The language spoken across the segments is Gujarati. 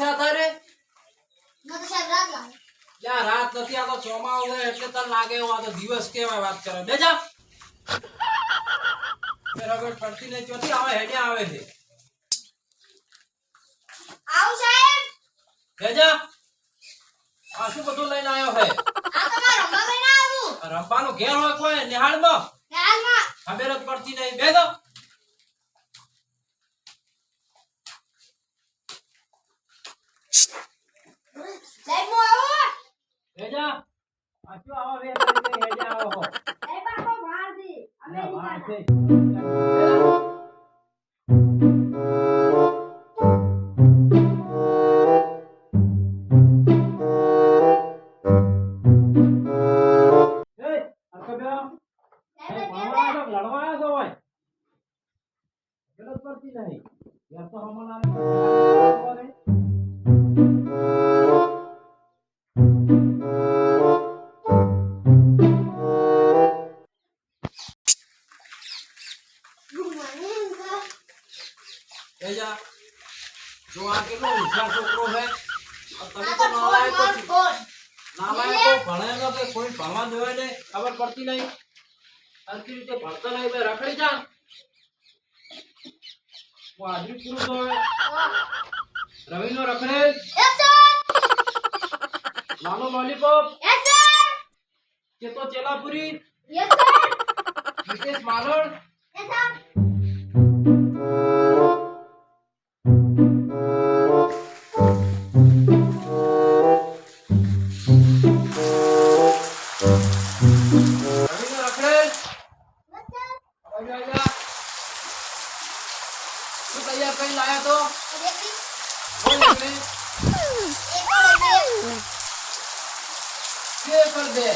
છે અત્યારે લ્યા રાત નથી આ તો ચોમા હોય એટલે તને લાગે એવું આ તો દિવસ કેવાય વાત કરે. બેજા બરાબર પડતી નહીં ચોથી આવે હેડે આવે છે. આવ સાહેબ? બેજા આ શું બધું લઈને આવ્યો હે આ તમારો રંબા લઈને આવ્યો રંબાનો ઘેર હોય કોઈ? નિહાળમાં? નિહાળમાં. ખબર જ પડતી નહીં. બેજો જ પડતી નહીં. ઘેર તો હમણાં બેજા, જો આ કેટલો હોશિયાર છોકરો છે તમે તો નવાય તો નાલાયકો તો ભણે ન કે કોઈ ભણવા દેવાય ને ખબર પડતી નહીં. સરખી રીતે ભણતો નહીં બે રખડી જા. હું હાજરી પૂરું તો રવિ નો રખડે નાનો lollipop. Yes sir! ચેતો ચેલાપુરી. Yes sir! Sir આવી જા શું તૈયાર કરી લાયા તો દેખી બોલ રખડે એક ઓર બે કે કર દે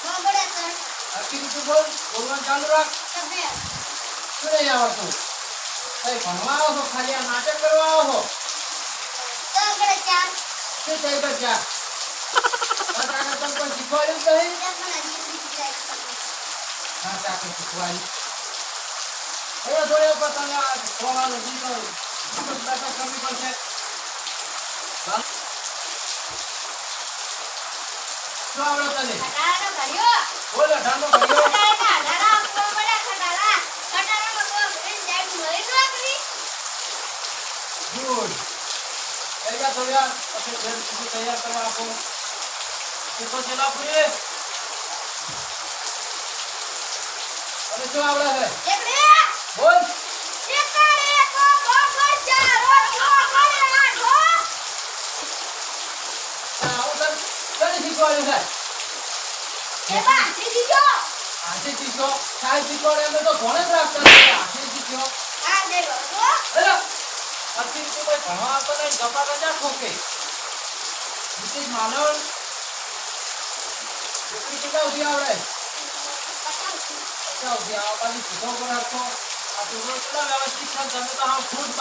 હા બડે સર હરખી રીતે બોલ બોલવાનું ચાલુ રાખ તમે શું નહીં આવડતું કઈ ભણવા આવો છો ખાલી આ નાટક કરવા આવો છો તો બડે ચાર શું થઈ બચ્ચા તારા આગળ તને કોઈ શીખવાડ્યું જ નહીં યસ મને દીકરી જાય ના ચાકે શીખવાડ્યું હવે થોડી ઉપર તને આ ખોવાનું દીકરો બેઠક કરવી પડશે બોલ મળી નોકરી ગુડ જા થોડી પછી તૈયાર કરવા આપો એ તો છેલ્લા પૂરી અને શું આવડે છે? બોલ. શીખવાડ્યું છે? શીખ્યો શીખવાડે તો ઘણે જ રાખતા. આજે શીખ્યો પછી તું કોઈ ભણવા આવતો નહીં ગપા ગજા ઠોકે નીતિશ માનવ. દીકરી કેટલા સુધી આવડે? કેટલા સુધી આ બાજુ સીધો પર રાખો આ છોકરો કેટલા વ્યવસ્થિત છે તમે તો હાવ ફૂટ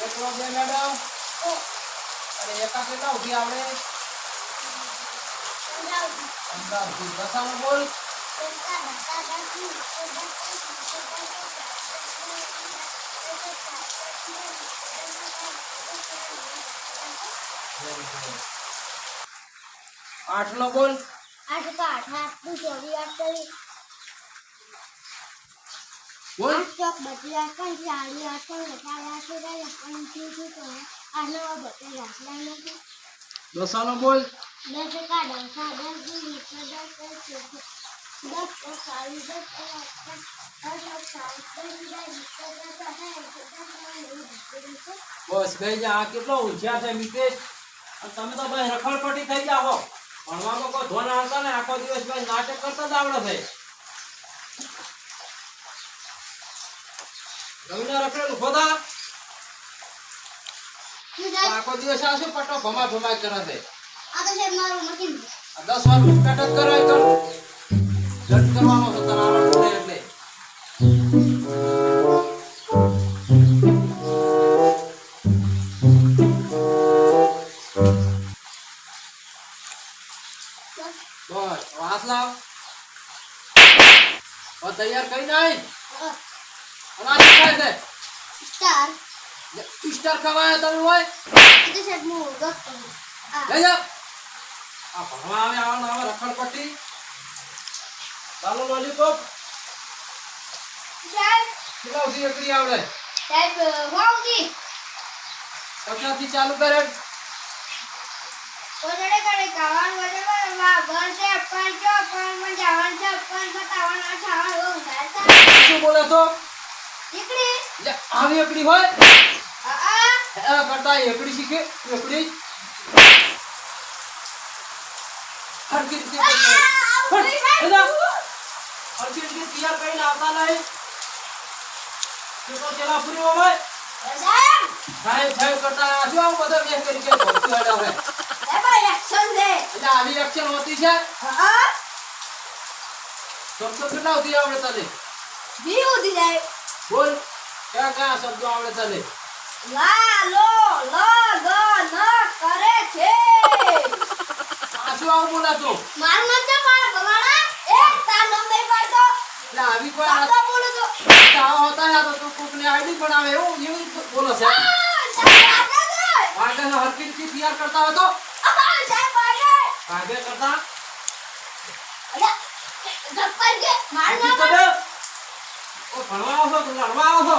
એક બે મેડમ અને એકા કેટલા આવડે પંદર બોલ. આઠ નો બોલ આઠ કા આઠ આઠ દુ ચોવી આઠ કરી. બોલ. આઠ ચોક બધી આઠ પણ ચાલી આઠ પણ વધારે આઠ રહ્યા પણ શું શું કહે આઠ નવા બત્રીસ આઠ લાઈ દસાનો બોલ. દસ એકા દસ દસ દસ દસ દસ ચાલીસ દસ બસ બે જા, આ કેટલો હોશિયાર છે, મિતેશ? તમે તો ભાઈ રખડપટી થઈ જાઓ ભણવામાં કોઈ ધોન આવતા ને આખો દિવસ ભાઈ નાટક કરતા જ આવડે છે. રવિના રખડેલું ખોદા આખો દિવસ આ શું પટો ભમા ભમા કરે છે? આ તો સાહેબ મારું આ લાવ. ઓ તૈયાર કઈ છે. સ્ટાર. સ્ટાર ખવાય તમે હોય? એટલે સાહેબ હું. ગપ લઈ જાઓ આ ભણવા આવે આવા આવા રખડપટ્ટી ચાલો લોલીપોપ કેટલા સુધી એકડી આવડે? સાહેબ વાવજી કશાથી ચાલુ કરે. ઓજડે કરે કાવાન વજે વા ઘર છે પણ જો પણ મને જવાનું છે પણ બતાવવાનું ઠાવા એવું થાય શું બોલે તો દીકરી લે આવી એકડી હોય? આ આ કરતા એકડી શીખે એકડી. હરકી રીતે. હરકી રીતે તૈયાર કરીને આવતા નહીં. કેટલો ચેલા પૂરી હોય. સાહેબ સાહેબ સાહેબ કરતા શું આવું બધા મેં કરી કે ભરતું હેડા હોય એ ભાઈ એક્શન છે. એટલે આવી એક્શન હોતી છે? શબ્દો કેટલા સુધી આવડે તને? વી ઉધી જાય. બોલ કયા કયા શબ્દો આવડે તને? લા લો લ ગ ન કરે છે આ શું આવું બોલાતો માર મત માર ભવાના એ તાર નામ નહીં પાડતો એટલે આવી કોઈ આ સાતો બોલો તો આવા હોતા યા તો તું કોકને આઈડી બનાવે એવું એવું બોલો છે. આગળ જાય વાગેનો તૈયાર કરતા તો? સાહેબ આગળ કરતા? અલ્યા ગપ્પર કે માર હરકી ના ઓ ભણવા આવો છો લડવા આવો છો?